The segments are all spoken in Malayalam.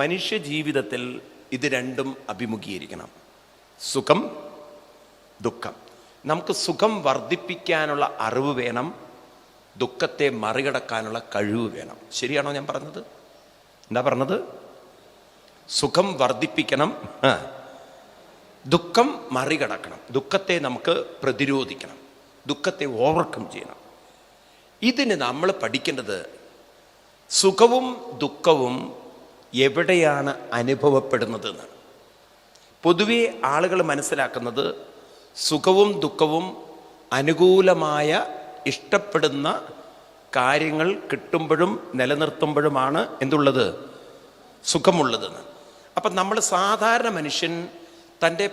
മനുഷ്യ ജീവിതത്തിൽ ഇത് രണ്ടും അഭിമുഖീകരിക്കണം. സുഖം ദുഃഖം. നമുക്ക് സുഖം വർദ്ധിപ്പിക്കാനുള്ള അറിവ് വേണം. ദുഃഖത്തെ മറികടക്കാനുള്ള കഴിവ് വേണം. ശരിയാണോ ഞാൻ പറഞ്ഞത്? എന്താ പറഞ്ഞത്? സുഖം വർദ്ധിപ്പിക്കണം. ദുഃഖം മറികടക്കണം. ദുഃഖത്തെ നമുക്ക് പ്രതിരോധിക്കണം. ദുഃഖത്തെ ഓവർകം ചെയ്യണം. ഇതിന് നമ്മൾ പഠിക്കേണ്ടത് സുഖവും ദുഃഖവും എവിടെയാണ് അനുഭവപ്പെടുന്നതെന്ന്. പൊതുവെ ആളുകൾ മനസ്സിലാക്കുന്നത് സുഖവും ദുഃഖവും അനുകൂലമായ ഇഷ്ടപ്പെടുന്ന കാര്യങ്ങൾ കിട്ടുമ്പോഴും നിലനിർത്തുമ്പോഴുമാണ് എന്തുള്ളത്? സുഖമുള്ളതെന്ന്. അപ്പം നമ്മൾ സാധാരണ മനുഷ്യൻ തന്റെ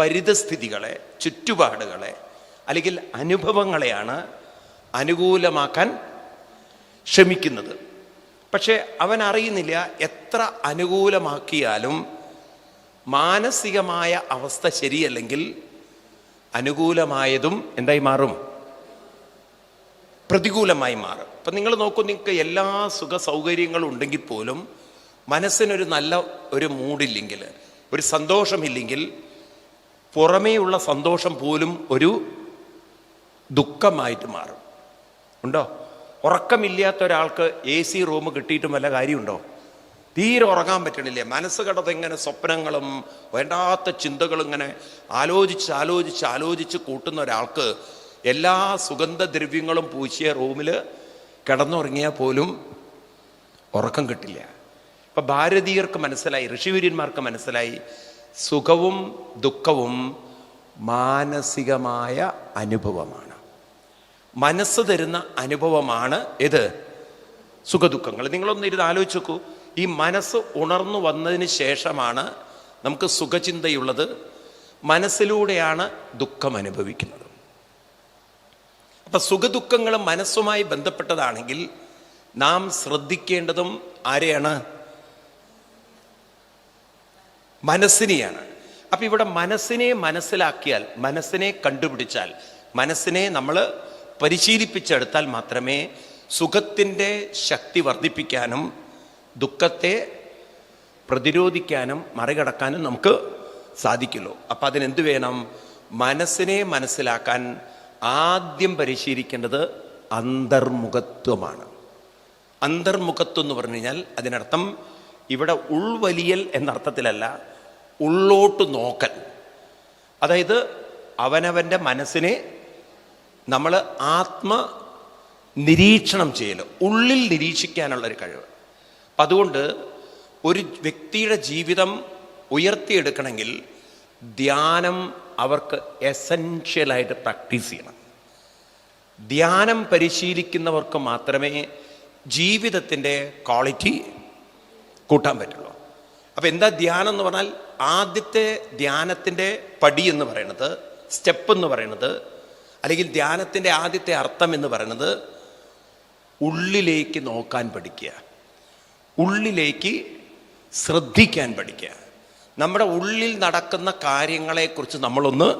പരിതസ്ഥിതികളെ ചുറ്റുപാടുകളെ അല്ലെങ്കിൽ അനുഭവങ്ങളെയാണ് അനുകൂലമാക്കാൻ ശ്രമിക്കുന്നത്. പക്ഷേ അവൻ അറിയുന്നില്ല എത്ര അനുകൂലമാക്കിയാലും മാനസികമായ അവസ്ഥ ശരിയല്ലെങ്കിൽ അനുകൂലമായതും എന്തായി മാറും? പ്രതികൂലമായി മാറും. അപ്പം നിങ്ങൾ നോക്കൂ നിങ്ങൾക്ക് എല്ലാ സുഖ സൗകര്യങ്ങളും ഉണ്ടെങ്കിൽ പോലും മനസ്സിനൊരു നല്ല ഒരു മൂഡില്ലെങ്കിൽ ഒരു സന്തോഷമില്ലെങ്കിൽ പുറമേയുള്ള സന്തോഷം പോലും ഒരു ദുഃഖമായിട്ട് മാറും. ഉണ്ടോ? ഉറക്കമില്ലാത്ത ഒരാൾക്ക് എ സി റൂം കിട്ടിയിട്ടും വല്ല കാര്യമുണ്ടോ? തീരെ ഉറങ്ങാൻ പറ്റണില്ല? മനസ്സ് കടതെങ്ങനെ സ്വപ്നങ്ങളും വേണ്ടാത്ത ചിന്തകളും ഇങ്ങനെ ആലോചിച്ച് ആലോചിച്ച് ആലോചിച്ച് കൂട്ടുന്ന ഒരാൾക്ക് എല്ലാ സുഗന്ധദ്രവ്യങ്ങളും പൂശിയ റൂമിൽ കിടന്നുറങ്ങിയാൽ പോലും ഉറക്കം കിട്ടില്ല. ഇപ്പം ഭാരതീയർക്ക് മനസ്സിലായി ഋഷിവര്യന്മാർക്ക് മനസ്സിലായി സുഖവും ദുഃഖവും മാനസികമായ അനുഭവമാണ്. മനസ്സ് തരുന്ന അനുഭവമാണ് ഇത്. സുഖദുഃഖങ്ങൾ. നിങ്ങളൊന്ന് ഇരുന്ന് ആലോചിച്ച് നോക്കൂ. ഈ മനസ്സ് ഉണർന്നു വന്നതിന് ശേഷമാണ് നമുക്ക് സുഖചിന്തയുള്ളത്. മനസ്സിലൂടെയാണ് ദുഃഖം അനുഭവിക്കുന്നത്. അപ്പൊ സുഖദുഃഖങ്ങൾ മനസ്സുമായി ബന്ധപ്പെട്ടതാണെങ്കിൽ നാം ശ്രദ്ധിക്കേണ്ടതും ആരെയാണ്? മനസ്സിനെയാണ്. അപ്പൊ ഇവിടെ മനസ്സിനെ മനസ്സിലാക്കിയാൽ മനസ്സിനെ കണ്ടുപിടിച്ചാൽ മനസ്സിനെ നമ്മൾ പരിശീലിപ്പിച്ചെടുത്താൽ മാത്രമേ സുഖത്തിന്റെ ശക്തി വർദ്ധിപ്പിക്കാനും ദുഃഖത്തെ പ്രതിരോധിക്കാനും മറികടക്കാനും നമുക്ക് സാധിക്കുള്ളൂ. അപ്പം അതിനെന്ത് വേണം? മനസ്സിനെ മനസ്സിലാക്കാൻ ആദ്യം പരിശീലിക്കേണ്ടത് അന്തർമുഖത്വമാണ്. അന്തർമുഖത്വം എന്ന് പറഞ്ഞു കഴിഞ്ഞാൽ അതിനർത്ഥം ഇവിടെ ഉൾവലിയൽ എന്നർത്ഥത്തിലല്ല ഉള്ളോട്ട് നോക്കൽ. അതായത് അവനവന്റെ മനസ്സിനെ നമ്മൾ ആത്മ നിരീക്ഷണം ചെയ്യൽ ഉള്ളിൽ നിരീക്ഷിക്കാനുള്ള ഒരു കഴിവ്. അപ്പം അതുകൊണ്ട് ഒരു വ്യക്തിയുടെ ജീവിതം ഉയർത്തിയെടുക്കണമെങ്കിൽ ധ്യാനം അവർക്ക് എസെൻഷ്യലായിട്ട് പ്രാക്ടീസ് ചെയ്യണം. ധ്യാനം പരിശീലിക്കുന്നവർക്ക് മാത്രമേ ജീവിതത്തിന്റെ ക്വാളിറ്റി കൂട്ടാൻ പറ്റുള്ളൂ. അപ്പം എന്താ ധ്യാനം എന്ന് പറഞ്ഞാൽ ആദ്യത്തെ ധ്യാനത്തിന്റെ പടി എന്ന് പറയുന്നത് സ്റ്റെപ്പ് എന്ന് പറയുന്നത് അല്ലെങ്കിൽ ധ്യാനത്തിന്റെ ആദ്യത്തെ അർത്ഥം എന്ന് പറയുന്നത് ഉള്ളിലേക്ക് നോക്കാൻ പഠിക്കുക. ഉള്ളിലേക്ക് ശ്രദ്ധിക്കാൻ പഠിക്കുക. നമ്മുടെ ഉള്ളിൽ നടക്കുന്ന കാര്യങ്ങളെക്കുറിച്ച് നമ്മളൊന്ന്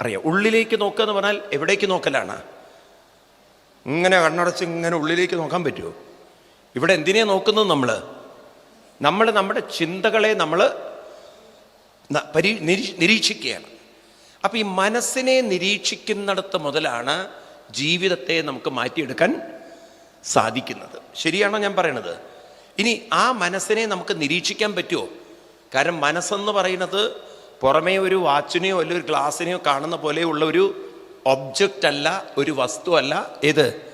അറിയാം. ഉള്ളിലേക്ക് നോക്കുക എന്ന് പറഞ്ഞാൽ എവിടേക്ക് നോക്കലാണ്? ഇങ്ങനെ കണ്ണടച്ച് ഇങ്ങനെ ഉള്ളിലേക്ക് നോക്കാൻ പറ്റുമോ? ഇവിടെ എന്തിനെ നോക്കുന്നത് നമ്മൾ നമ്മൾ നമ്മുടെ ചിന്തകളെ നമ്മൾ നിരീക്ഷിക്കുകയാണ്. അപ്പം ഈ മനസ്സിനെ നിരീക്ഷിക്കുന്നിടത്ത് മുതലാണ് ജീവിതത്തെ നമുക്ക് മാറ്റിയെടുക്കാൻ സാധിക്കുന്നത്. ശരിയാണോ ഞാൻ പറയണത്? ഇനി ആ മനസ്സിനെ നമുക്ക് നിരീക്ഷിക്കാൻ പറ്റുമോ കാരണം മനസ്സെന്ന് പറയുന്നത് പുറമേ ഒരു വാച്ചിനെയോ അല്ലെങ്കിൽ ഒരു ഗ്ലാസ്സിനെയോ കാണുന്ന പോലെയുള്ള ഒരു ഒബ്ജക്റ്റ് അല്ല ഒരു വസ്തു അല്ല. ഏത്?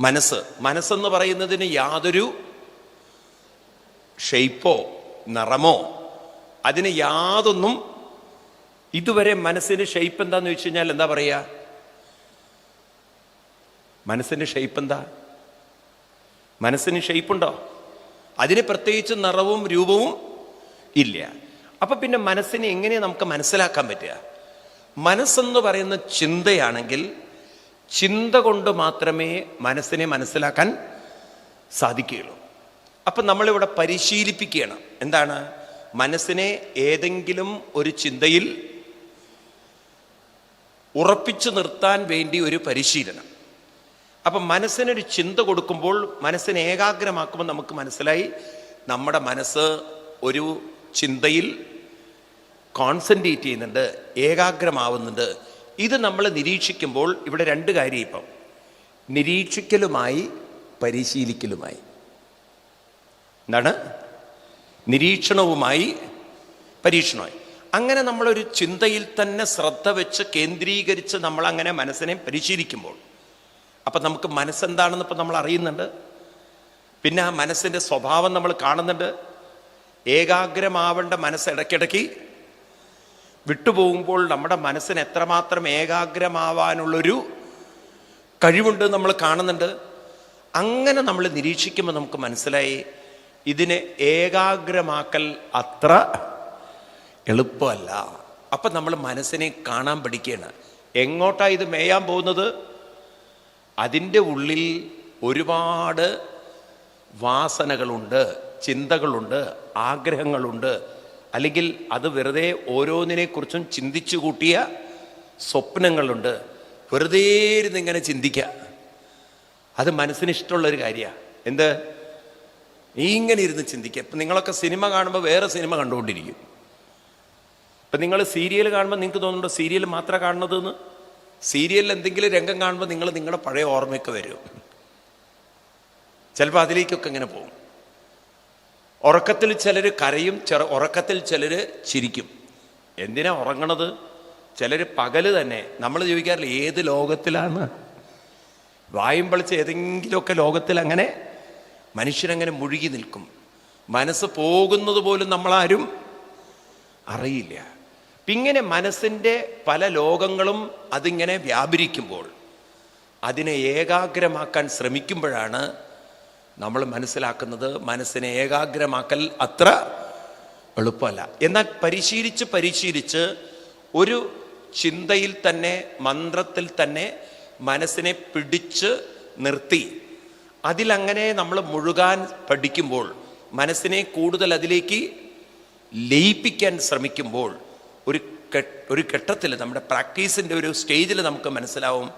മനസ്സ്. മനസ്സെന്ന് പറയുന്നതിന് യാതൊരു ഷെയ്പ്പോ നിറമോ അതിന് യാതൊന്നും ഇതുവരെ മനസ്സിന് ഷെയ്പ്പ് എന്താന്ന് വെച്ച് കഴിഞ്ഞാൽ എന്താ പറയുക മനസ്സിന് ഷെയ്പ്പ് എന്താ? മനസ്സിന് ഷെയ്പ്പുണ്ടോ അതിന് പ്രത്യേകിച്ച് നിറവും രൂപവും ഇല്ല. അപ്പൊ പിന്നെ മനസ്സിനെ എങ്ങനെ നമുക്ക് മനസ്സിലാക്കാൻ പറ്റുക? മനസ്സെന്ന് പറയുന്ന ചിന്തയാണെങ്കിൽ ചിന്ത കൊണ്ട് മാത്രമേ മനസ്സിനെ മനസ്സിലാക്കാൻ സാധിക്കുകയുള്ളൂ. അപ്പം നമ്മളിവിടെ പരിശീലിപ്പിക്കുകയാണ്. എന്താണ്? മനസ്സിനെ ഏതെങ്കിലും ഒരു ചിന്തയിൽ ഉറപ്പിച്ചു നിർത്താൻ വേണ്ടി ഒരു പരിശീലനം. അപ്പം മനസ്സിനൊരു ചിന്ത കൊടുക്കുമ്പോൾ മനസ്സിനെ ഏകാഗ്രമാക്കുമ്പോൾ നമുക്ക് മനസ്സിലായി നമ്മുടെ മനസ്സ് ഒരു ചിന്തയിൽ കോൺസെൻട്രേറ്റ് ചെയ്യുന്നുണ്ട് ഏകാഗ്രമാവുന്നുണ്ട്. ഇത് നമ്മൾ നിരീക്ഷിക്കുമ്പോൾ ഇവിടെ രണ്ട് കാര്യം ഇപ്പം. നിരീക്ഷിക്കലുമായി പരിശീലിക്കലുമായി. എന്താണ്? നിരീക്ഷണവുമായി പരീക്ഷണമായി അങ്ങനെ നമ്മളൊരു ചിന്തയിൽ തന്നെ ശ്രദ്ധ വെച്ച് കേന്ദ്രീകരിച്ച് നമ്മൾ അങ്ങനെ മനസ്സിനെ പരിശീലിക്കുമ്പോൾ അപ്പം നമുക്ക് മനസ്സെന്താണെന്ന് ഇപ്പം നമ്മൾ അറിയുന്നുണ്ട്. പിന്നെ ആ മനസ്സിന്റെ സ്വഭാവം നമ്മൾ കാണുന്നുണ്ട്. ഏകാഗ്രമാവേണ്ട മനസ്സ് ഇടയ്ക്കിടയ്ക്ക് വിട്ടുപോകുമ്പോൾ നമ്മുടെ മനസ്സിന് എത്രമാത്രം ഏകാഗ്രമാവാനുള്ളൊരു കഴിവുണ്ട് നമ്മൾ കാണുന്നുണ്ട്. അങ്ങനെ നമ്മൾ നിരീക്ഷിക്കുമ്പോൾ നമുക്ക് മനസ്സിലായി ഇതിനെ ഏകാഗ്രമാക്കൽ അത്ര എളുപ്പമല്ല. അപ്പം നമ്മൾ മനസ്സിനെ കാണാൻ പഠിക്കുകയാണ്. എങ്ങോട്ടാണ് ഇത് മേയാൻ പോകുന്നത്? അതിന്റെ ഉള്ളിൽ ഒരുപാട് വാസനകളുണ്ട് ചിന്തകളുണ്ട് ആഗ്രഹങ്ങളുണ്ട്. അല്ലെങ്കിൽ അത് വെറുതെ ഓരോന്നിനെക്കുറിച്ചും ചിന്തിച്ചു കൂട്ടിയ സ്വപ്നങ്ങളുണ്ട്. വെറുതെ ഇരുന്ന് ഇങ്ങനെ ചിന്തിക്കുക. അത് മനസ്സിന് ഇഷ്ടമുള്ളൊരു കാര്യമാണ് എന്ത് ഇങ്ങനെ ഇരുന്ന് ചിന്തിക്കുക. ഇപ്പം നിങ്ങളൊക്കെ സിനിമ കാണുമ്പോൾ വേറെ സിനിമ കണ്ടുകൊണ്ടിരിക്കും. ഇപ്പം നിങ്ങൾ സീരിയൽ കാണുമ്പോൾ നിങ്ങൾക്ക് തോന്നുന്നുണ്ടോ സീരിയൽ മാത്രം കാണുന്നതെന്ന്? സീരിയലിൽ എന്തെങ്കിലും രംഗം കാണുമ്പോൾ നിങ്ങൾ നിങ്ങളുടെ പഴയ ഓർമ്മയൊക്കെ വരും. ചിലപ്പോൾ അതിലേക്കൊക്കെ ഇങ്ങനെ പോകും. ഉറക്കത്തിൽ ചിലർ കരയും ചെറ ഉറക്കത്തിൽ ചിലർ ചിരിക്കും. എന്തിനാ ഉറങ്ങണത്? ചിലർ പകൽ തന്നെ. നമ്മൾ ചോദിക്കാറില്ല ഏത് ലോകത്തിലാണ്? വായും പളിച്ച് ഏതെങ്കിലുമൊക്കെ ലോകത്തിൽ അങ്ങനെ മനുഷ്യരങ്ങനെ മുഴുകി നിൽക്കും. മനസ്സ് പോകുന്നത് പോലും നമ്മളാരും അറിയില്ല. ഇങ്ങനെ മനസ്സിന്റെ പല ലോകങ്ങളും അതിങ്ങനെ വ്യാപരിക്കുമ്പോൾ അതിനെ ഏകാഗ്രമാക്കാൻ ശ്രമിക്കുമ്പോഴാണ് നമ്മൾ മനസ്സിലാക്കുന്നത് മനസ്സിനെ ഏകാഗ്രമാക്കൽ അത്ര എളുപ്പമല്ല. എന്നാൽ പരിശീലിച്ച് പരിശീലിച്ച് ഒരു ചിന്തയിൽ തന്നെ മന്ത്രത്തിൽ തന്നെ മനസ്സിനെ പിടിച്ച് നിർത്തി. അതിലങ്ങനെ നമ്മൾ മുഴുകാൻ പഠിക്കുമ്പോൾ മനസ്സിനെ കൂടുതൽ അതിലേക്ക് ലയിപ്പിക്കാൻ ശ്രമിക്കുമ്പോൾ ഒരു ഒരു ഘട്ടത്തിൽ നമ്മുടെ പ്രാക്ടീസിന്റെ ഒരു സ്റ്റേജിൽ നമുക്ക് മനസ്സിലാവും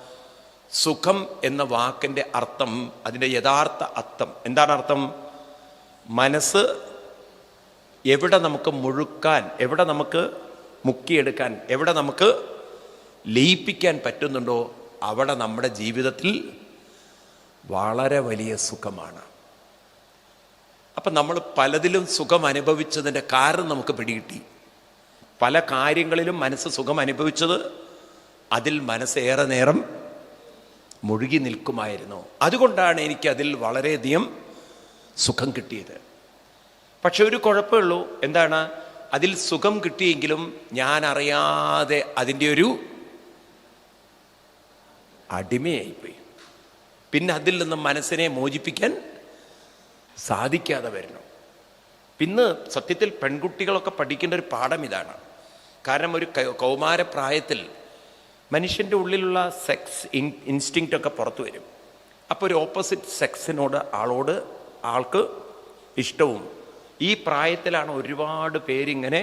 സുഖം എന്ന വാക്കിന്റെ അർത്ഥം അതിന്റെ യഥാർത്ഥ അർത്ഥം. എന്താണ് അർത്ഥം? മനസ്സ് എവിടെ നമുക്ക് മുഴുക്കാൻ എവിടെ നമുക്ക് മുക്കിയെടുക്കാൻ എവിടെ നമുക്ക് ലയിപ്പിക്കാൻ പറ്റുന്നുണ്ടോ അവിടെ നമ്മുടെ ജീവിതത്തിൽ വളരെ വലിയ സുഖമാണ്. അപ്പം നമ്മൾ പലതിലും സുഖം അനുഭവിച്ചതിന്റെ കാരണം നമുക്ക് പിടികിട്ടി. പല കാര്യങ്ങളിലും മനസ്സ് സുഖം അനുഭവിച്ചത് അതിൽ മനസ്സേറെ നേരം മുഴുകി നിൽക്കുമായിരുന്നു. അതുകൊണ്ടാണ് എനിക്ക് അതിൽ വളരെയധികം സുഖം കിട്ടിയത്. പക്ഷെ ഒരു കുഴപ്പമുള്ളൂ എന്താണ്? അതിൽ സുഖം കിട്ടിയെങ്കിലും ഞാൻ അറിയാതെ അതിന്റെ ഒരു അടിമയായിപ്പോയി. പിന്നെ അതിൽ നിന്ന് മനസ്സിനെ മോചിപ്പിക്കാൻ സാധിക്കാതെ വരുന്നു. പിന്നെ സത്യത്തിൽ പെൺകുട്ടികളൊക്കെ പഠിക്കേണ്ട ഒരു പാഠം ഇതാണ്. കാരണം ഒരു കൗമാരപ്രായത്തിൽ മനുഷ്യന്റെ ഉള്ളിലുള്ള സെക്സ് ഇൻ ഇൻസ്റ്റിങ്ക്റ്റ് ഒക്കെ പുറത്തു വരും. അപ്പോൾ ഒരു ഓപ്പോസിറ്റ് സെക്സിനോട് ആളോട് ആൾക്ക് ഇഷ്ടവും. ഈ പ്രായത്തിലാണ് ഒരുപാട് പേരിങ്ങനെ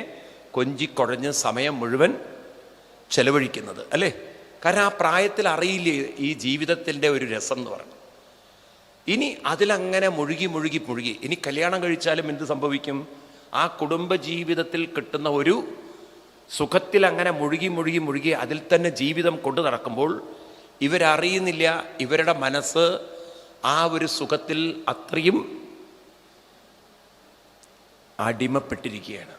കൊഞ്ചിക്കൊഴഞ്ഞ് സമയം മുഴുവൻ ചെലവഴിക്കുന്നത് അല്ലേ? കാരണം ആ പ്രായത്തിൽ അറിയില്ലേ ഈ ജീവിതത്തിന്റെ ഒരു രസം എന്ന് പറയുന്നത് ഇനി അതിലങ്ങനെ മുഴുകി മുഴുകി മുഴുകി ഇനി കല്യാണം കഴിച്ചാലും എന്ത് സംഭവിക്കും? ആ കുടുംബ ജീവിതത്തിൽ കിട്ടുന്ന ഒരു സുഖത്തിൽ അങ്ങനെ മുഴുകി മുഴുകി മുഴുകി അതിൽ തന്നെ ജീവിതം കൊണ്ടു നടക്കുമ്പോൾ ഇവരറിയുന്നില്ല ഇവരുടെ മനസ്സ് ആ ഒരു സുഖത്തിൽ അത്രയും അടിമപ്പെട്ടിരിക്കുകയാണ്.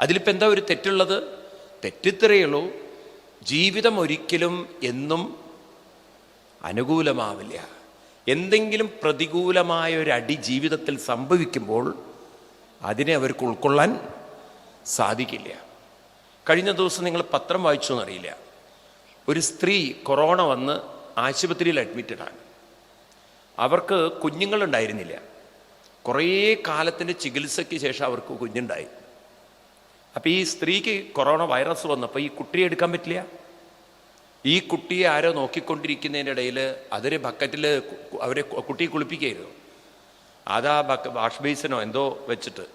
അതിലിപ്പോൾ എന്താ ഒരു തെറ്റുള്ളത്? തെറ്റിത്രയുള്ളൂ. ജീവിതം ഒരിക്കലും എന്നും അനുകൂലമാവില്ല. എന്തെങ്കിലും പ്രതികൂലമായ ഒരു അടി ജീവിതത്തിൽ സംഭവിക്കുമ്പോൾ അതിനെ അവർക്ക് ഉൾക്കൊള്ളാൻ സാധിക്കില്ല. കഴിഞ്ഞ ദിവസം നിങ്ങൾ പത്രം വായിച്ചു എന്നറിയില്ല ഒരു സ്ത്രീ കൊറോണ വന്ന് ആശുപത്രിയിൽ അഡ്മിറ്റഡാണ് അവർക്ക് കുഞ്ഞുങ്ങളുണ്ടായിരുന്നില്ല. കുറേ കാലത്തിന്റെ ചികിത്സയ്ക്ക് ശേഷം അവർക്ക് കുഞ്ഞുണ്ടായി. അപ്പോൾ ഈ സ്ത്രീക്ക് കൊറോണ വൈറസ് വന്നപ്പോൾ ഈ കുട്ടിയെ എടുക്കാൻ പറ്റില്ല? ഈ കുട്ടിയെ ആരോ നോക്കിക്കൊണ്ടിരിക്കുന്നതിന്റെ ഇടയിൽ അതൊരു ബക്കറ്റിൽ അവരെ കുട്ടിയെ കുളിപ്പിക്കുകയായിരുന്നു. അതാ ബക്ക വാഷ് ബേസിനോ എന്തോ വെച്ചിട്ട്.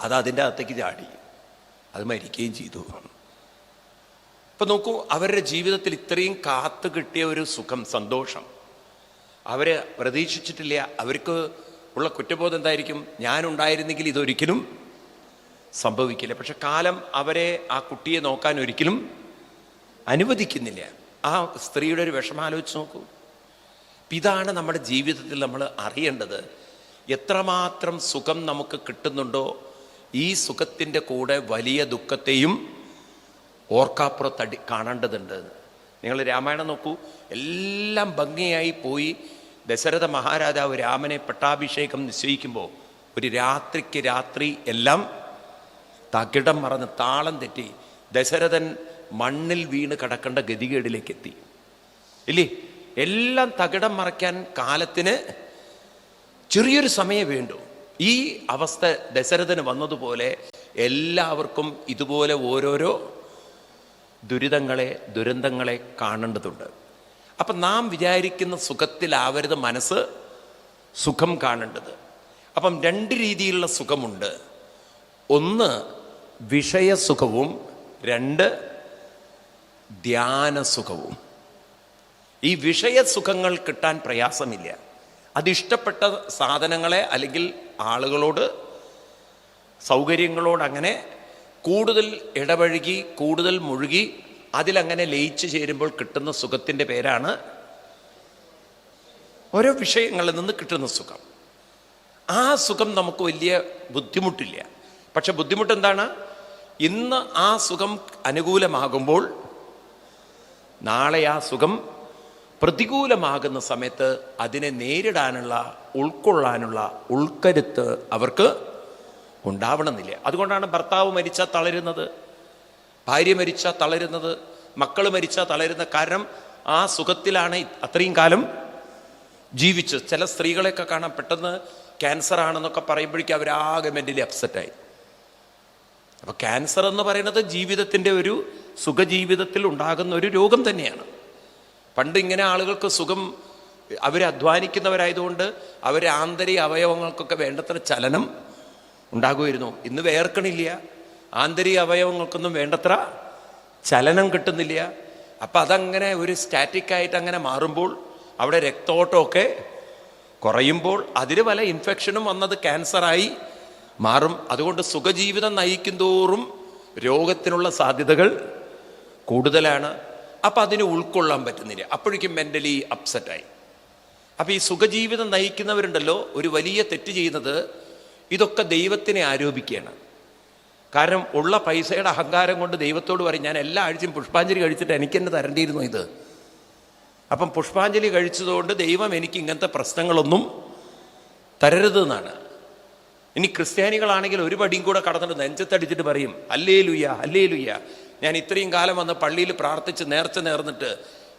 അത് അതിന്റെ അകത്തേക്ക് ചാടി. അത് മരിക്കുകയും ചെയ്തു. ഇപ്പം നോക്കൂ അവരുടെ ജീവിതത്തിൽ ഇത്രയും കാത്തു കിട്ടിയ ഒരു സുഖം സന്തോഷം. അവരെ പ്രതീക്ഷിച്ചിട്ടില്ല. അവർക്ക് ഉള്ള കുറ്റബോധം എന്തായിരിക്കും? ഞാനുണ്ടായിരുന്നെങ്കിൽ ഇതൊരിക്കലും സംഭവിക്കില്ല. പക്ഷെ കാലം അവരെ ആ കുട്ടിയെ നോക്കാൻ ഒരിക്കലും അനുവദിക്കുന്നില്ല. ആ സ്ത്രീയുടെ ഒരു വിഷമം ആലോചിച്ച് നോക്കൂ. ഇതാണ് നമ്മുടെ ജീവിതത്തിൽ നമ്മൾ അറിയേണ്ടത്. എത്രമാത്രം സുഖം നമുക്ക് കിട്ടുന്നുണ്ടോ ഈ സുഖത്തിന്റെ കൂടെ വലിയ ദുഃഖത്തെയും ഓർക്കാപ്പുറത്തടി കാണേണ്ടതുണ്ട്. നിങ്ങൾ രാമായണം നോക്കൂ. എല്ലാം ഭംഗിയായി പോയി. ദശരഥ മഹാരാജാവ് രാമനെ പട്ടാഭിഷേകം നിശ്ചയിക്കുമ്പോൾ ഒരു രാത്രിക്ക് രാത്രി എല്ലാം തകിടം മറന്ന് താളം തെറ്റി ദശരഥൻ മണ്ണിൽ വീണ് കിടക്കേണ്ട ഗതികേടിലേക്ക് എത്തി ഇല്ലേ? എല്ലാം തകിടം മറയ്ക്കാൻ കാലത്തിന് ചെറിയൊരു സമയം വേണ്ടു. ഈ അവസ്ഥ ദശരഥന് വന്നതുപോലെ എല്ലാവർക്കും ഇതുപോലെ ഓരോരോ ദുരിതങ്ങളെ ദുരന്തങ്ങളെ കാണേണ്ടതുണ്ട്. അപ്പം നാം വിചാരിക്കുന്ന സുഖത്തിലാവരുത് മനസ്സ് സുഖം കാണേണ്ടത്. അപ്പം രണ്ട് രീതിയിലുള്ള സുഖമുണ്ട്. ഒന്ന് വിഷയസുഖവും രണ്ട് ധ്യാനസുഖവും. ഈ വിഷയസുഖങ്ങൾ കിട്ടാൻ പ്രയാസമില്ല. അതിഷ്ടപ്പെട്ട സാധനങ്ങളെ അല്ലെങ്കിൽ ആളുകളോട് സൗകര്യങ്ങളോട് അങ്ങനെ കൂടുതൽ ഇടപഴകി കൂടുതൽ മുഴുകി അതിലങ്ങനെ ലയിച്ചു ചേരുമ്പോൾ കിട്ടുന്ന സുഖത്തിന്റെ പേരാണ് ഓരോ വിഷയങ്ങളിൽ നിന്ന് കിട്ടുന്ന സുഖം. ആ സുഖം നമുക്ക് വലിയ ബുദ്ധിമുട്ടില്ല. പക്ഷെ ബുദ്ധിമുട്ട് എന്താണ്? ഇന്ന് ആ സുഖം അനുകൂലമാകുമ്പോൾ നാളെ ആ സുഖം പ്രതികൂലമാകുന്ന സമയത്ത് അതിനെ നേരിടാനുള്ള ഉൾക്കൊള്ളാനുള്ള ഉൾക്കരുത്ത് അവർക്ക് ഉണ്ടാവണമെന്നില്ല. അതുകൊണ്ടാണ് ഭർത്താവ് മരിച്ചാൽ തളരുന്നത് ഭാര്യ മരിച്ചാൽ തളരുന്നത് മക്കൾ മരിച്ചാൽ തളരുന്ന കാരണം ആ സുഖത്തിലാണ് അത്രയും കാലം ജീവിച്ച് ചില സ്ത്രീകളെയൊക്കെ കാണാൻ പെട്ടെന്ന് ക്യാൻസർ ആണെന്നൊക്കെ പറയുമ്പോഴേക്കും അവരാകെ മെന്റലി അപ്സെറ്റായി അപ്പൊ ക്യാൻസർ എന്ന് പറയുന്നത് ജീവിതത്തിന്റെ ഒരു സുഖജീവിതത്തിൽ ഉണ്ടാകുന്ന ഒരു രോഗം തന്നെയാണ്. പണ്ട് ഇങ്ങനെ ആളുകൾക്ക് സുഖം അവർ അധ്വാനിക്കുന്നവരായതുകൊണ്ട് അവർ ആന്തരിക അവയവങ്ങൾക്കൊക്കെ വേണ്ടത്ര ചലനം ഉണ്ടാകുമായിരുന്നു. ഇന്ന് വേർക്കണില്ല. ആന്തരിക അവയവങ്ങൾക്കൊന്നും വേണ്ടത്ര ചലനം കിട്ടുന്നില്ല. അപ്പം അതങ്ങനെ ഒരു സ്റ്റാറ്റിക്കായിട്ട് അങ്ങനെ മാറുമ്പോൾ അവിടെ രക്തോട്ടമൊക്കെ കുറയുമ്പോൾ അതിന് പല ഇൻഫെക്ഷനും വന്നത് ക്യാൻസറായി മാറും. അതുകൊണ്ട് സുഖജീവിതം നയിക്കും തോറും രോഗത്തിനുള്ള സാധ്യതകൾ കൂടുതലാണ്. അപ്പം അതിനെ ഉൾക്കൊള്ളാൻ പറ്റുന്നില്ല. അപ്പോഴേക്കും മെന്റലി അപ്സെറ്റായി അപ്പം ഈ സുഖജീവിതം നയിക്കുന്നവരുണ്ടല്ലോ ഒരു വലിയ തെറ്റ് ചെയ്യുന്നത് ഇതൊക്കെ ദൈവത്തിനെ ആരോപിക്കുകയാണ്. കാരണം ഉള്ള പൈസയുടെ അഹങ്കാരം കൊണ്ട് ദൈവത്തോട് പറയും ഞാൻ എല്ലാ ആഴ്ചയും പുഷ്പാഞ്ജലി കഴിച്ചിട്ട് എനിക്ക് തന്നെ തരേണ്ടിയിരുന്നു ഇത്. അപ്പം പുഷ്പാഞ്ജലി കഴിച്ചതുകൊണ്ട് ദൈവം എനിക്ക് ഇങ്ങനത്തെ പ്രശ്നങ്ങളൊന്നും തരരുതെന്നാണ് ഇനി ക്രിസ്ത്യാനികളാണെങ്കിൽ ഒരു പടിയും കൂടെ കടന്നിട്ട് നെഞ്ചത്തടിച്ചിട്ട് പറയും അല്ലേ ലുയ്യ അല്ലേ ലുയ്യ ഞാൻ ഇത്രയും കാലം വന്ന് പള്ളിയിൽ പ്രാർത്ഥിച്ച് നേർച്ച നേർന്നിട്ട്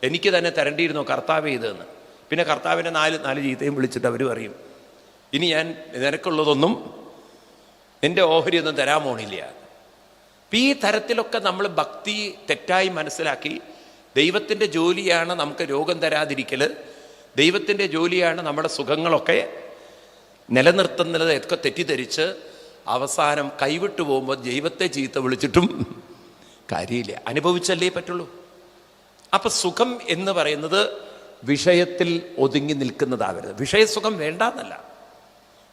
എനിക്ക് തന്നെ തരണ്ടിയിരുന്നു കർത്താവ് ചെയ്തതെന്ന് പിന്നെ കർത്താവിനെ നാല് നാല് ജീവിതയും വിളിച്ചിട്ട് അവർ പറയും ഇനി ഞാൻ നിനക്കുള്ളതൊന്നും നിന്റെ ഓഹരിയൊന്നും തരാൻ പോണില്ല. അപ്പം ഈ തരത്തിലൊക്കെ നമ്മൾ ഭക്തി തെറ്റായി മനസ്സിലാക്കി ദൈവത്തിന്റെ ജോലിയാണ് നമുക്ക് രോഗം തരാതിരിക്കൽ ദൈവത്തിന്റെ ജോലിയാണ് നമ്മുടെ സുഖങ്ങളൊക്കെ നിലനിർത്തുന്നത് ഒക്കെ തെറ്റിദ്ധരിച്ച് അവസാനം കൈവിട്ടു പോകുമ്പോൾ ദൈവത്തെ ചീത്ത വിളിച്ചിട്ടും കാര്യമില്ല. അനുഭവിച്ചല്ലേ പറ്റുള്ളൂ. അപ്പം സുഖം എന്ന് പറയുന്നത് വിഷയത്തിൽ ഒതുങ്ങി നിൽക്കുന്നതാകരുത്. വിഷയസുഖം വേണ്ടെന്നല്ല.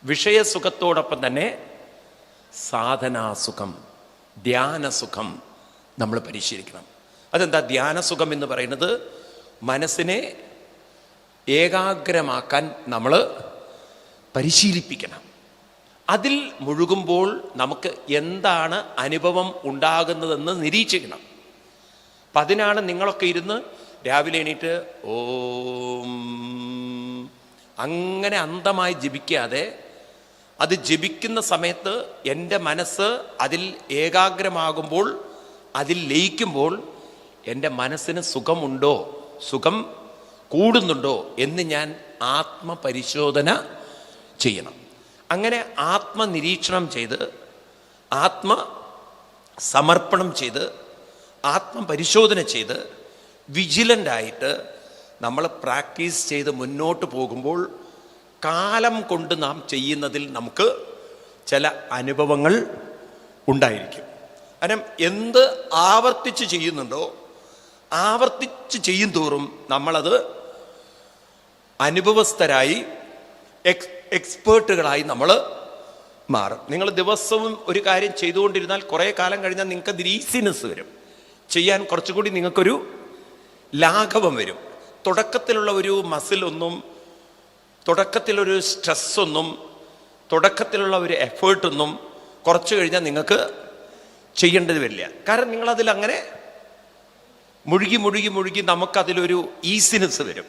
വിഷയസുഖത്തോടൊപ്പം തന്നെ സാധനാസുഖം ധ്യാനസുഖം നമ്മൾ പരിശീലിക്കണം. അതെന്താ? ധ്യാനസുഖം എന്ന് പറയുന്നത് മനസ്സിനെ ഏകാഗ്രമാക്കാൻ നമ്മൾ പരിശീലിപ്പിക്കണം. അതിൽ മുഴുകുമ്പോൾ നമുക്ക് എന്താണ് അനുഭവം ഉണ്ടാകുന്നതെന്ന് നിരീക്ഷിക്കണം. അപ്പം അതിനാണ് നിങ്ങളൊക്കെ ഇരുന്ന് രാവിലെ എണീറ്റ് ഓം. അങ്ങനെ അന്തമായി ജപിക്കാതെ അത് ജപിക്കുന്ന സമയത്ത് എന്റെ മനസ്സ് അതിൽ ഏകാഗ്രമാകുമ്പോൾ അതിൽ ലയിക്കുമ്പോൾ എന്റെ മനസ്സിന് സുഖമുണ്ടോ? സുഖം കൂടുന്നുണ്ടോ? എന്ന് ഞാൻ ആത്മപരിശോധന ചെയ്യണം. അങ്ങനെ ആത്മനിരീക്ഷണം ചെയ്ത് ആത്മ സമർപ്പണം ചെയ്ത് ആത്മപരിശോധന ചെയ്ത് വിജിലന്റായിട്ട് നമ്മൾ പ്രാക്ടീസ് ചെയ്ത് മുന്നോട്ട് പോകുമ്പോൾ കാലം കൊണ്ട് നാം ചെയ്യുന്നതിൽ നമുക്ക് ചില അനുഭവങ്ങൾ ഉണ്ടായിരിക്കും. കാരണം എന്ത് ആവർത്തിച്ച് ചെയ്യുന്നുണ്ടോ ആവർത്തിച്ച് ചെയ്യും തോറും നമ്മളത് അനുഭവസ്ഥരായി എക്സ് എക്സ്പേർട്ടുകളായി നമ്മൾ മാറും. നിങ്ങൾ ദിവസവും ഒരു കാര്യം ചെയ്തുകൊണ്ടിരുന്നാൽ കുറേ കാലം കഴിഞ്ഞാൽ നിങ്ങൾക്ക് അതിൽ ഈസിനെസ് വരും. ചെയ്യാൻ കുറച്ചുകൂടി നിങ്ങൾക്കൊരു ലാഘവം വരും. തുടക്കത്തിലുള്ള ഒരു മസിലൊന്നും തുടക്കത്തിലൊരു സ്ട്രെസ്സൊന്നും തുടക്കത്തിലുള്ള ഒരു എഫേർട്ടൊന്നും കുറച്ച് കഴിഞ്ഞാൽ നിങ്ങൾക്ക് ചെയ്യേണ്ടത് വരില്ല. കാരണം നിങ്ങളതിൽ അങ്ങനെ മുഴുകി മുഴുകി മുഴുകി നമുക്കതിലൊരു ഈസിനെസ് വരും.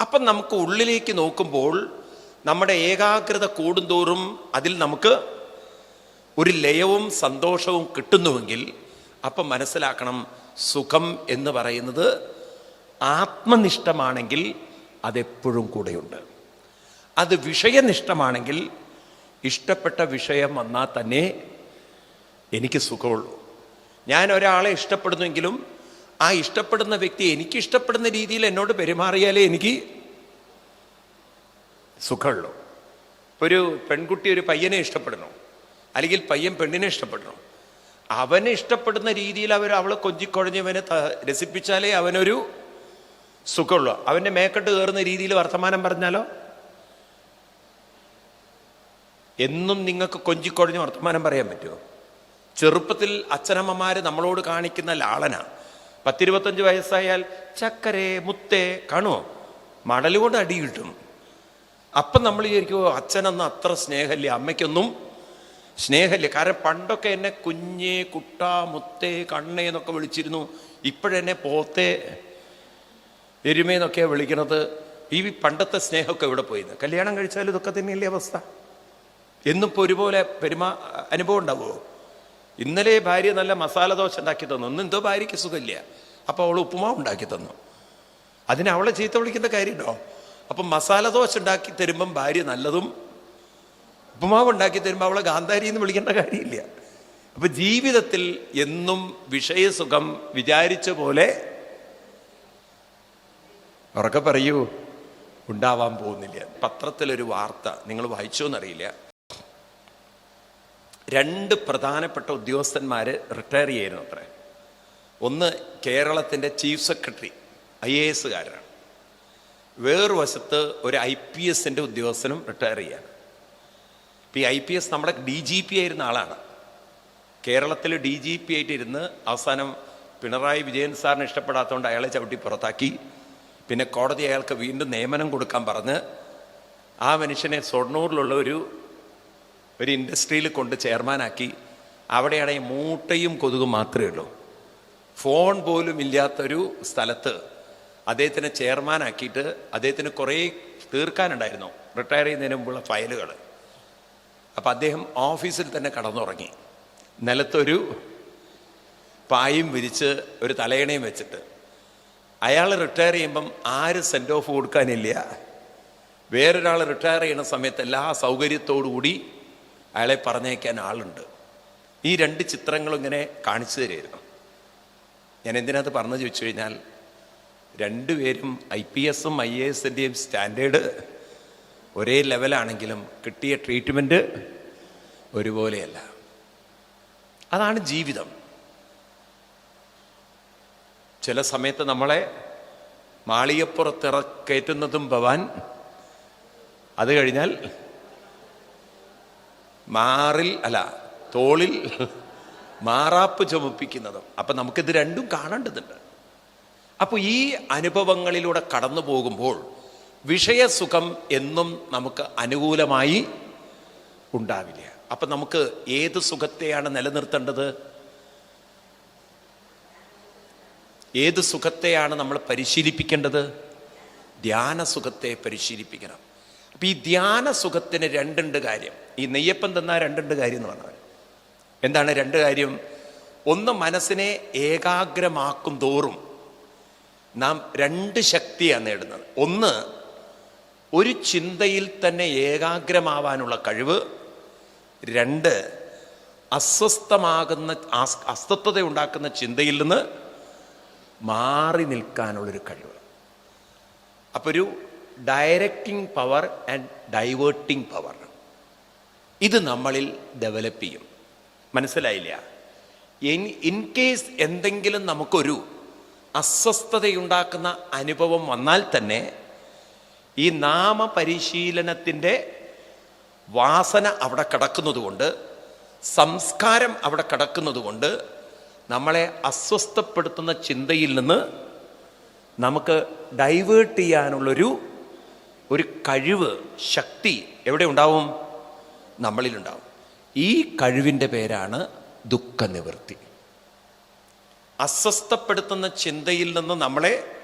അപ്പം നമുക്ക് ഉള്ളിലേക്ക് നോക്കുമ്പോൾ നമ്മുടെ ഏകാഗ്രത കൂടുന്തോറും അതിൽ നമുക്ക് ഒരു ലയവും സന്തോഷവും കിട്ടുന്നുവെങ്കിൽ അപ്പം മനസ്സിലാക്കണം സുഖം എന്ന് പറയുന്നത് ആത്മനിഷ്ഠമാണെങ്കിൽ അതെപ്പോഴും കൂടെയുണ്ട്. അത് വിഷയനിഷ്ഠമാണെങ്കിൽ ഇഷ്ടപ്പെട്ട വിഷയം വന്നാൽ തന്നെ എനിക്ക് സുഖമുള്ളൂ. ഞാൻ ഒരാളെ ഇഷ്ടപ്പെടുന്നുവെങ്കിലും ആ ഇഷ്ടപ്പെടുന്ന വ്യക്തി എനിക്ക് ഇഷ്ടപ്പെടുന്ന രീതിയിൽ എന്നോട് പെരുമാറിയാലേ എനിക്ക് സുഖമുള്ളൂ. ഒരു പെൺകുട്ടി ഒരു പയ്യനെ ഇഷ്ടപ്പെടുന്നു. അല്ലെങ്കിൽ പയ്യൻ പെണ്ണിനെ ഇഷ്ടപ്പെടുന്നു. അവനെ ഇഷ്ടപ്പെടുന്ന രീതിയിൽ അവർ അവളെ കൊഞ്ചിക്കൊഴഞ്ഞവനെ രസിപ്പിച്ചാലേ അവനൊരു സുഖമുള്ളൂ. അവന്റെ മേക്കെട്ട് കയറുന്ന രീതിയിൽ വർത്തമാനം പറഞ്ഞാലോ? എന്നും നിങ്ങൾക്ക് കൊഞ്ചിക്കൊഴഞ്ഞ് വർത്തമാനം പറയാൻ പറ്റുമോ? ചെറുപ്പത്തിൽ അച്ഛനമ്മമാര് നമ്മളോട് കാണിക്കുന്ന ലാളന. പത്തിരുപത്തഞ്ച് വയസ്സായാൽ ചക്കരെ മുത്തേ കാണുമോ മടലുകൊണ്ട് അടി കിട്ടും. അപ്പം നമ്മൾ വിചാരിക്കുമോ അച്ഛനൊന്നും അത്ര സ്നേഹമില്ല അമ്മയ്ക്കൊന്നും സ്നേഹമില്ല. കാരണം പണ്ടൊക്കെ എന്നെ കുഞ്ഞേ കുട്ട മുത്തേ കണ്ണേ എന്നൊക്കെ വിളിച്ചിരുന്നു. ഇപ്പോഴെന്നെ പോത്തേ എരുമേന്നൊക്കെയാണ് വിളിക്കണത്. ഈ പണ്ടത്തെ സ്നേഹമൊക്കെ ഇവിടെ പോയിന്ന്? കല്യാണം കഴിച്ചാൽ ഇതൊക്കെ തന്നെയല്ലേ അവസ്ഥ? എന്നും ഇപ്പോൾ ഒരുപോലെ പെരുമ അനുഭവം ഉണ്ടാവുമോ ഇന്നലെ ഭാര്യ നല്ല മസാല ദോശ ഉണ്ടാക്കി തന്നു. ഇന്ന് എന്തോ ഭാര്യയ്ക്ക് സുഖമില്ല. അപ്പോൾ അവൾ ഉപ്പുമാവ് ഉണ്ടാക്കി തന്നു. അതിന് അവളെ ചീത്ത വിളിക്കുന്ന കാര്യമുണ്ടോ? അപ്പം മസാല ദോശ ഉണ്ടാക്കി തരുമ്പം ഭാര്യ നല്ലതും ഉപ്പുമാവ് ഉണ്ടാക്കി തരുമ്പോൾ അവളെ ഗാന്ധാരി എന്ന് വിളിക്കേണ്ട കാര്യമില്ല. അപ്പൊ ജീവിതത്തിൽ എന്നും വിഷയസുഖം വിചാരിച്ച പോലെ ഉറക്കെ പറയൂ ഉണ്ടാവാൻ പോകുന്നില്ല. പത്രത്തിലൊരു വാർത്ത നിങ്ങൾ വായിച്ചോ എന്നറിയില്ല രണ്ട് പ്രധാനപ്പെട്ട ഉദ്യോഗസ്ഥന്മാർ റിട്ടയർ ചെയ്യുന്നു അത്ര. ഒന്ന് കേരളത്തിന്റെ ചീഫ് സെക്രട്ടറി ഐ എ എസുകാരനാണ് വേറൊരു വശത്ത് ഒരു ഐ പി എസിന്റെ ഉദ്യോഗസ്ഥനും റിട്ടയർ ചെയ്യാണ്. ഇപ്പം ഈ ഐ പി എസ് നമ്മുടെ ഡി ജി പി ആയിരുന്ന ആളാണ്. കേരളത്തിൽ ഡി ജി പി ആയിട്ട് ഇരുന്ന് അവസാനം പിണറായി വിജയൻ സാറിന് ഇഷ്ടപ്പെടാത്തതുകൊണ്ട് അയാളെ ചവിട്ടി പുറത്താക്കി. പിന്നെ കോടതി അയാൾക്ക് വീണ്ടും നിയമനം കൊടുക്കാൻ പറഞ്ഞ് ആ മനുഷ്യനെ ഷൊർണൂറിലുള്ള ഒരു ഒരു ഇൻഡസ്ട്രിയിൽ കൊണ്ട് ചെയർമാനാക്കി. അവിടെയാണെങ്കിൽ മൂട്ടയും കൊതുകും മാത്രമേ ഉള്ളൂ. ഫോൺ പോലും ഇല്ലാത്തൊരു സ്ഥലത്ത് അദ്ദേഹത്തിനെ ചെയർമാനാക്കിയിട്ട് അദ്ദേഹത്തിന് കുറേ തീർക്കാനുണ്ടായിരുന്നു. റിട്ടയർ ചെയ്യുന്നതിന് മുമ്പുള്ള ഫയലുകൾ അപ്പം അദ്ദേഹം ഓഫീസിൽ തന്നെ കടന്നുറങ്ങി. നിലത്തൊരു പായും വിരിച്ച് ഒരു തലയണയും വെച്ചിട്ട്. അയാൾ റിട്ടയർ ചെയ്യുമ്പം ആര് സെൻഡ് ഓഫ് കൊടുക്കാനില്ല. വേറൊരാൾ റിട്ടയർ ചെയ്യുന്ന സമയത്ത് എല്ലാ സൗകര്യത്തോടുകൂടി അയാളെ പറഞ്ഞേക്കാൻ ആളുണ്ട്. ഈ രണ്ട് ചിത്രങ്ങളും ഇങ്ങനെ കാണിച്ചു തരുമായിരുന്നു ഞാൻ എന്തിനകത്ത് പറഞ്ഞു ചോദിച്ചു കഴിഞ്ഞാൽ രണ്ടുപേരും ഐ പി എസും ഐ എ എസിന്റെയും സ്റ്റാൻഡേർഡ് ഒരേ ലെവലാണെങ്കിലും കിട്ടിയ ട്രീറ്റ്മെന്റ് ഒരുപോലെയല്ല. അതാണ് ജീവിതം. ചില സമയത്ത് നമ്മളെ മാളികപ്പുറത്തിറ കയറ്റുന്നതും ഭവാൻ അത് കഴിഞ്ഞാൽ മാറിൽ അല്ല തോളിൽ മാറാപ്പ് ചുമപ്പിക്കുന്നതും. അപ്പം നമുക്കിത് രണ്ടും കാണേണ്ടതുണ്ട്. അപ്പോൾ ഈ അനുഭവങ്ങളിലൂടെ കടന്നു പോകുമ്പോൾ വിഷയസുഖം എന്നും നമുക്ക് അനുകൂലമായി ഉണ്ടാവില്ല. അപ്പം നമുക്ക് ഏത് സുഖത്തെയാണ് നിലനിർത്തേണ്ടത്? ഏത് സുഖത്തെയാണ് നമ്മൾ പരിശീലിപ്പിക്കേണ്ടത്? ധ്യാന സുഖത്തെ പരിശീലിപ്പിക്കണം. അപ്പം ഈ ധ്യാന സുഖത്തിന് രണ്ടുണ്ട് കാര്യം. ഈ നെയ്യപ്പം തന്ന രണ്ടുണ്ട് കാര്യം എന്ന് പറഞ്ഞാൽ എന്താണ് രണ്ട് കാര്യം? ഒന്ന് മനസ്സിനെ ഏകാഗ്രമാക്കും തോറും നാം രണ്ട് ശക്തിയാണ് നേടുന്നത്. ഒന്ന് ഒരു ചിന്തയിൽ തന്നെ ഏകാഗ്രമാവാനുള്ള കഴിവ്. രണ്ട് അസ്വസ്ഥമാകുന്ന ആസ്- അസ്വസ്ഥത ഉണ്ടാക്കുന്ന ചിന്തയിൽ നിന്ന് മാറി നിൽക്കാനുള്ളൊരു കഴിവ്. അപ്പോൾ ഒരു directing power and diverting power ഇത് നമ്മളിൽ ഡെവലപ്പ് ചെയ്യും. മനസ്സിലായില്ല? ഇൻ ഇൻ കേസ് എന്തെങ്കിലും നമുക്കൊരു അസ്വസ്ഥതയുണ്ടാക്കുന്ന അനുഭവം വന്നാൽ തന്നെ ഈ നാമപരിശീലനത്തിന്റെ വാസന അവിടെ കിടക്കുന്നതുകൊണ്ട് സംസ്കാരം അവിടെ കിടക്കുന്നതുകൊണ്ട് നമ്മളെ അസ്വസ്ഥപ്പെടുത്തുന്ന ചിന്തയിൽ നിന്ന് നമുക്ക് ഡൈവേർട്ട് ചെയ്യാനുള്ളൊരു ഒരു കഴിവ് ശക്തി എവിടെ ഉണ്ടാവും? നമ്മളിലുണ്ടാവും. ഈ കഴിവിന്റെ പേരാണ് ദുഃഖനിവൃത്തി. അസ്വസ്ഥപ്പെടുത്തുന്ന ചിന്തയിൽ നിന്ന് നമ്മളെ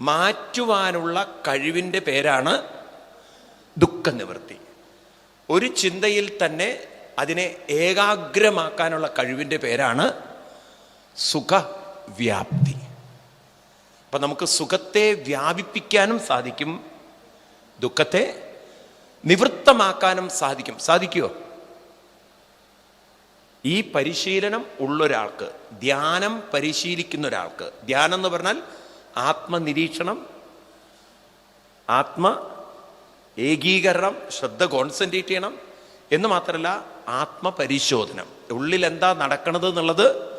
മാറ്റുവാനുള്ള കഴിവിന്റെ പേരാണ് ദുഃഖനിവൃത്തി. ഒരു ചിന്തയിൽ തന്നെ അതിനെ ഏകാഗ്രമാക്കാനുള്ള കഴിവിന്റെ പേരാണ് സുഖവ്യാപ്തി. അപ്പം നമുക്ക് സുഖത്തെ വ്യാപിപ്പിക്കാനും സാധിക്കും ദുഃഖത്തെ നിവൃത്തമാക്കാനും സാധിക്കും. സാധിക്കുമോ ഈ പരിശീലനം ഉള്ളൊരാൾക്ക് ധ്യാനം പരിശീലിക്കുന്ന ഒരാൾക്ക് ധ്യാനം എന്ന് പറഞ്ഞാൽ ആത്മനിരീക്ഷണം ആത്മ ഏകീകരണം ശ്രദ്ധ കോൺസെൻട്രേറ്റ് ചെയ്യണം എന്ന് മാത്രമല്ല ആത്മപരിശോധനം. ഉള്ളിൽ എന്താ നടക്കണത് എന്നുള്ളത്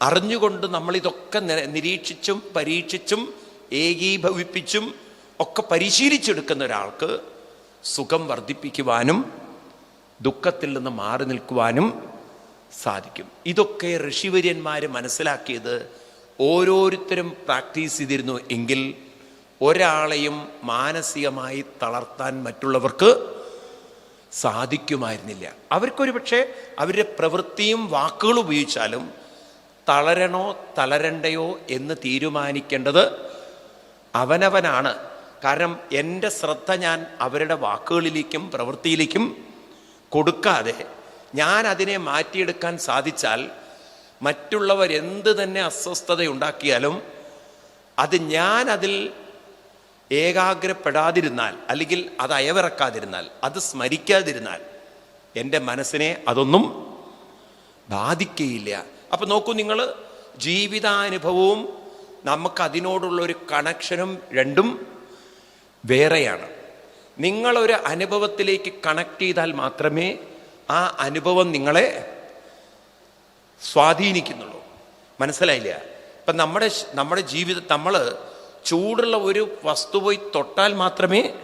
അറിഞ്ഞുകൊണ്ട് നമ്മളിതൊക്കെ നിരീക്ഷിച്ചും പരീക്ഷിച്ചും ഏകീഭവിപ്പിച്ചും ഒക്കെ പരിശീലിച്ചെടുക്കുന്ന ഒരാൾക്ക് സുഖം വർദ്ധിപ്പിക്കുവാനും ദുഃഖത്തിൽ നിന്ന് മാറി നിൽക്കുവാനും സാധിക്കും. ഇതൊക്കെ ഋഷിവര്യന്മാർ മനസ്സിലാക്കിയത് ഓരോരുത്തരും പ്രാക്ടീസ് ചെയ്തിരുന്നു എങ്കിൽ ഒരാളെയും മാനസികമായി തളർത്താൻ മറ്റുള്ളവർക്ക് സാധിക്കുമായിരുന്നില്ല. അവർക്കൊരു പക്ഷേ അവരുടെ പ്രവൃത്തിയും വാക്കുകളും ഉപയോഗിച്ചാലും തളരണോ തളരണ്ടയോ എന്ന് തീരുമാനിക്കേണ്ടത് അവനവനാണ്. കാരണം എന്റെ ശ്രദ്ധ ഞാൻ അവരുടെ വാക്കുകളിലേക്കും പ്രവൃത്തിയിലേക്കും കൊടുക്കാതെ ഞാൻ അതിനെ മാറ്റിയെടുക്കാൻ സാധിച്ചാൽ മറ്റുള്ളവർ എന്ത് തന്നെ അസ്വസ്ഥത ഉണ്ടാക്കിയാലും അത് ഞാൻ അതിൽ ഏകാഗ്രപ്പെടാതിരുന്നാൽ അല്ലെങ്കിൽ അത് അയവിറക്കാതിരുന്നാൽ അത് സ്മരിക്കാതിരുന്നാൽ എന്റെ മനസ്സിനെ അതൊന്നും ബാധിക്കയില്ല. അപ്പം നോക്കൂ നിങ്ങൾ ജീവിതാനുഭവവും നമുക്ക് അതിനോടുള്ള ഒരു കണക്ഷനും രണ്ടും വേറെയാണ്. നിങ്ങളൊരു അനുഭവത്തിലേക്ക് കണക്ട് ചെയ്താൽ മാത്രമേ ആ അനുഭവം നിങ്ങളെ സ്വാധീനിക്കുന്നുള്ളൂ. മനസ്സിലായില്ല? ഇപ്പം നമ്മുടെ നമ്മുടെ ജീവിതം നമ്മൾ ചൂടുള്ള ഒരു വസ്തു പോയി തൊട്ടാൽ മാത്രമേ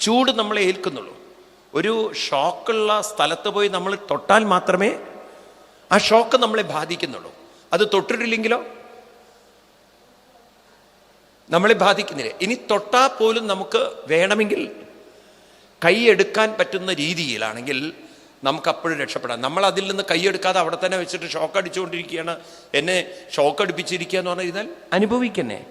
ചൂട് നമ്മളെ ഏൽക്കുന്നുള്ളൂ. ഒരു ഷോക്കുള്ള സ്ഥലത്ത് പോയി നമ്മൾ തൊട്ടാൽ മാത്രമേ ആ ഷോക്ക് നമ്മളെ ബാധിക്കുന്നുള്ളൂ. അത് തൊട്ടിട്ടില്ലെങ്കിലോ? നമ്മളെ ബാധിക്കുന്നില്ല? ഇനി തൊട്ടാൽ പോലും നമുക്ക് വേണമെങ്കിൽ കൈയെടുക്കാൻ പറ്റുന്ന രീതിയിലാണെങ്കിൽ നമുക്ക് അപ്പോഴും രക്ഷപ്പെടാം. നമ്മൾ അതിൽ നിന്ന് കൈയെടുക്കാതെ അവിടെ തന്നെ വെച്ചിട്ട് ഷോക്ക് അടിച്ചുകൊണ്ടിരിക്കുകയാണ്. എന്നെ ഷോക്ക് അടിപ്പിച്ചിരിക്കുക എന്ന് പറഞ്ഞു കഴിഞ്ഞാൽ അനുഭവിക്കന്നെ.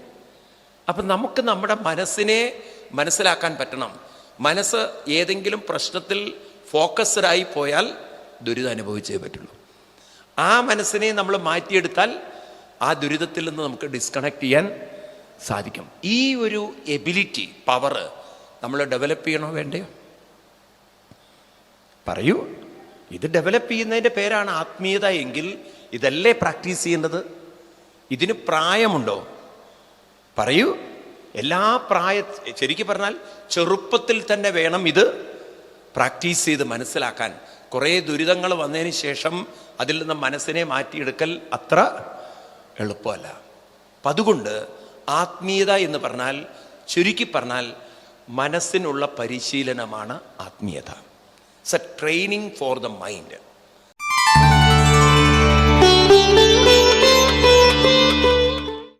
അപ്പം നമുക്ക് നമ്മുടെ മനസ്സിനെ മനസ്സിലാക്കാൻ പറ്റണം. മനസ്സ് ഏതെങ്കിലും പ്രശ്നത്തിൽ ഫോക്കസ്ഡായി പോയാൽ ദുരിതം അനുഭവിച്ചേ പറ്റുള്ളൂ. ആ മനസ്സിനെ നമ്മൾ മാറ്റിയെടുത്താൽ ആ ദുരിതത്തിൽ നിന്ന് നമുക്ക് ഡിസ്കണക്ട് ചെയ്യാൻ സാധിക്കും. ഈ ഒരു എബിലിറ്റി പവർ നമ്മൾ ഡെവലപ്പ് ചെയ്യണോ വേണ്ടയോ? പറയൂ. ഇത് ഡെവലപ്പ് ചെയ്യുന്നതിന്റെ പേരാണ് ആത്മീയത എങ്കിൽ ഇതല്ലേ പ്രാക്ടീസ് ചെയ്യേണ്ടത് ഇതിന് പ്രായമുണ്ടോ? പറയൂ. എല്ലാ പ്രായ ശരിക്കും പറഞ്ഞാൽ ചെറുപ്പത്തിൽ തന്നെ വേണം ഇത് പ്രാക്ടീസ് ചെയ്ത് മനസ്സിലാക്കാൻ. കുറേ ദുരിതങ്ങൾ വന്നതിന് ശേഷം അതിൽ നിന്ന് മനസ്സിനെ മാറ്റിയെടുക്കൽ അത്ര എളുപ്പമല്ല. അപ്പം അതുകൊണ്ട് ആത്മീയത എന്ന് പറഞ്ഞാൽ ചുരുക്കി പറഞ്ഞാൽ മനസ്സിനുള്ള പരിശീലനമാണ് ആത്മീയത. It's a training for the mind